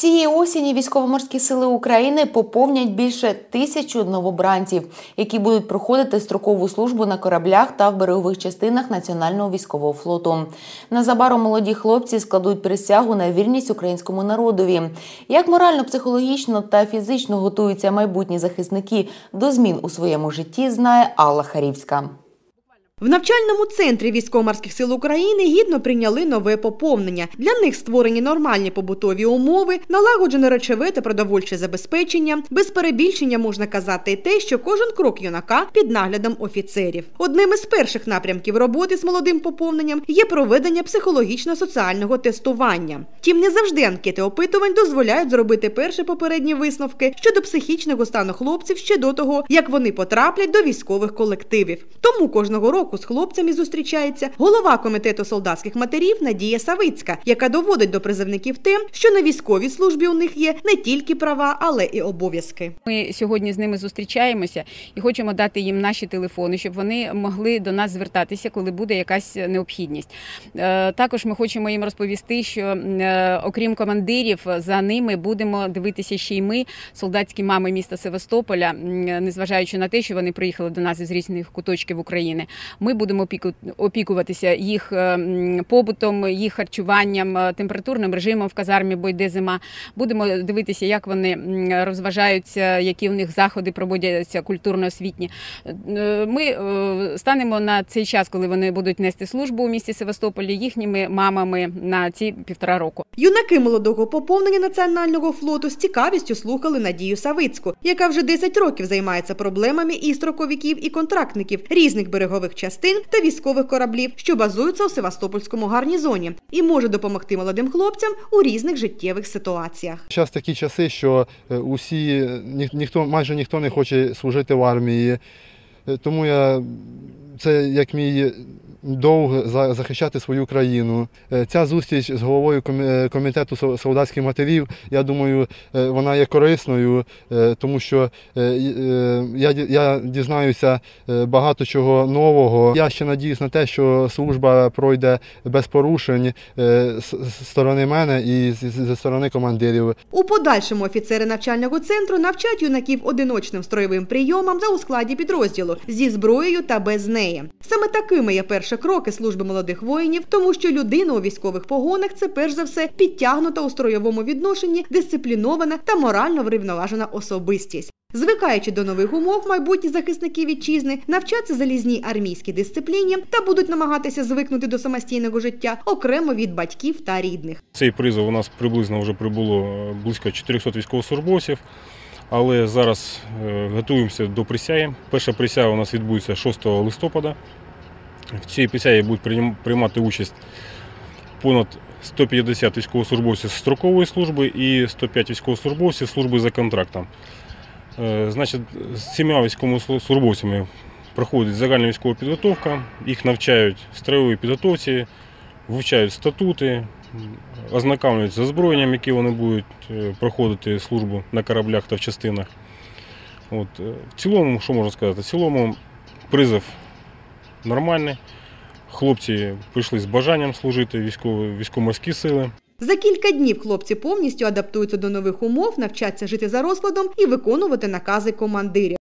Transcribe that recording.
Цієї осені військово-морські сили України поповнять більше тисячу новобранців, які будуть проходити строкову службу на кораблях та в берегових частинах Національного військового флоту. Незабаром молоді хлопці складуть присягу на вірність українському народові. Як морально, психологічно та фізично готуються майбутні захисники до змін у своєму житті, знає Алла Харівська. В навчальному центрі військово-морських сил України гідно прийняли нове поповнення. Для них створені нормальні побутові умови, налагоджене речове та продовольче забезпечення. Без перебільшення можна казати те, що кожен крок юнака під наглядом офіцерів. Одним із перших напрямків роботи з молодим поповненням є проведення психологічно-соціального тестування. Тім не завжди анкети опитувань дозволяють зробити перші попередні висновки щодо психічного стану хлопців ще до того, як вони потраплять до військових колективів. Тому кожного року року з хлопцями зустрічається голова комітету солдатських матерів Надія Савицька, яка доводить до призовників те, що на військовій службі у них є не тільки права, але і обов'язки. Ми сьогодні з ними зустрічаємося і хочемо дати їм наші телефони, щоб вони могли до нас звертатися, коли буде якась необхідність. Е, також ми хочемо їм розповісти, що е, окрім командирів, за ними будемо дивитися ще й ми, солдатські мами міста Севастополя, незважаючи на те, що вони приїхали до нас із різних куточків України. Ми будемо опікуватися їх е, побутом, їх харчуванням, е, температурним режимом в казармі, бо йде зима. Будемо дивитися, як вони розважаються, які у них заходи проводяться культурно-освітні. Е, ми станемо на цей час, коли вони будуть нести службу у місті Севастополі, їхніми мамами на ці півтора року. Юнаки молодого поповнення національного флоту з цікавістю слухали Надію Савицьку, яка вже 10 років займається проблемами і строковиків, і контрактників різних берегових частин та військових кораблів, що базуються у Севастопольському гарнізоні, і може допомогти молодим хлопцям у різних життєвих ситуаціях. Зараз такі часи, що е, усі ніхто майже ніхто не хоче служити в армії, е, тому я це як мій довг захищати свою країну. Е, ця зустріч з головою е, комітету солдатських матерів, я думаю, е, вона є корисною, тому що я дізнаюся багато чого нового. Я ще надіюсь на те, що служба пройде без порушень з сторони мене і зі сторони командирів. У подальшому офіцери навчального центру навчать юнаків одиночним строєвим прийомам та у складі підрозділу зі зброєю та без неї. Саме такими є перші кроки служби молодих воїнів, тому що людина у військових погонах це перш за все підтягнута у строєвому відношенні, дисциплінована та морально врівноважена особистість. Звикаючи до нових умов, майбутні захисники вітчизни навчаться залізній армійській дисципліні та будуть намагатися звикнути до самостійного життя окремо від батьків та рідних. Цей призов у нас приблизно вже прибуло близько 400 військовослужбовців. Але зараз е, готуємося до присяги. Перша присяга у нас відбудеться 6 листопада. В цій присягі будуть приймати участь понад 150 військовослужбовців строкової служби і 105 військовослужбовців служби за контрактом. Е, значить, З цими військовослужбовцями проходить загальна військова підготовка, їх навчають строєвій підготовці, вивчають статути, ознакомлюються з озброєнням, які вони будуть е, проходити службу на кораблях та в частинах. От. Е, в цілому, що можна сказати, в цілому призов нормальний. Хлопці прийшли з бажанням служити військово-морські сили. За кілька днів хлопці повністю адаптуються до нових умов, навчаться жити за розкладом і виконувати накази командирів.